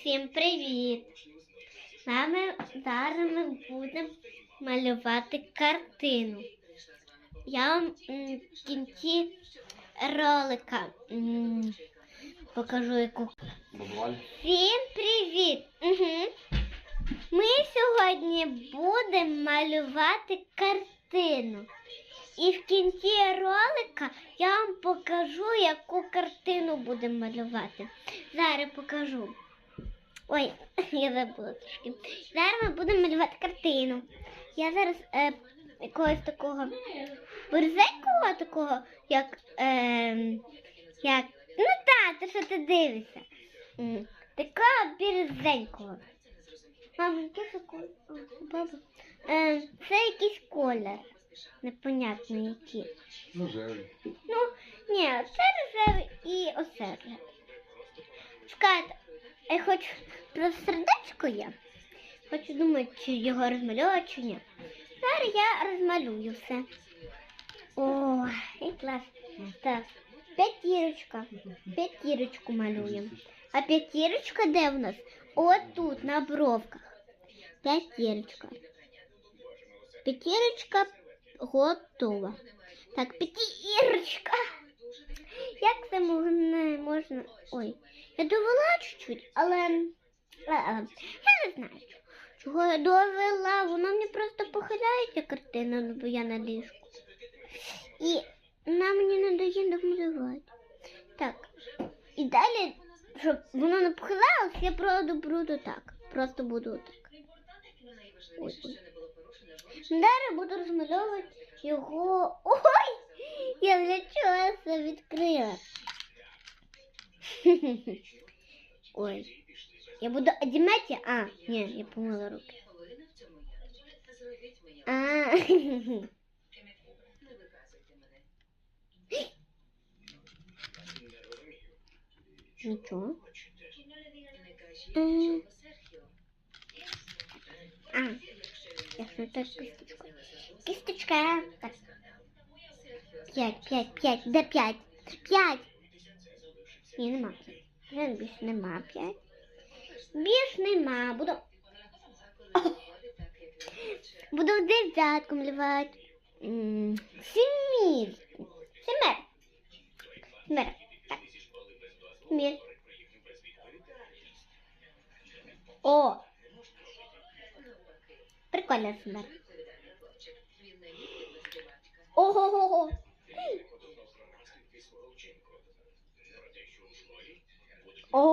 Всім привіт! З зараз ми будемо малювати картину. Я вам в кінці ролика покажу яку. Всім привіт! Угу. Ми сьогодні будемо малювати картину. І в кінці ролика я вам покажу, яку картину будемо малювати. Зараз покажу. Ой, я забула трошки. Зараз ми будемо малювати картину. Я зараз е, якогось такого борзенького такого, як. Е, як ну так, то що ти дивишся. Такого бірзенького. Мама, колір? Баба. Е, це якийсь колір. Непонятно який. Ну, жеві. Ну, ні, це рожевий і оце рожевий. Чекайте, я хочу про сердечко є. Хочу думати, чи його розмальовувати, чи ні. Зараз я розмалюю все. О, і клас. Так, п'ятірочка. П'ятірочку малюємо. А п'ятірочка де в нас? От тут, на бровках. П'ятірочка. П'ятірочка готова. Так, п'ятірочка. Як це можна. Ой, я довела чуть-чуть, але я не знаю. Чого я довела? Вона мені просто похиляється картина, ну, бо я на ліжку. І вона мені не дає домалювати. Так. І далі, щоб воно не похилялося, я просто буду так. Просто буду так. Далі буду розмальовувати його. Ой! Я вже чогось відкрила. Ой. Я буду одімати? А, ні, я помила руки. А. Нічого. М. А, ясно, так кисточка. Кисточка. Так. П'ять, п'ять, п'ять. Де п'ять? П'ять. Ні, нема п'ять. Вже нема п'ять. Більш нема. Буду. Буду в дев'ятку малювати. Сімір. Сімер. Так. Сімір. О! Прикольно сімер. Ого-го-го. О,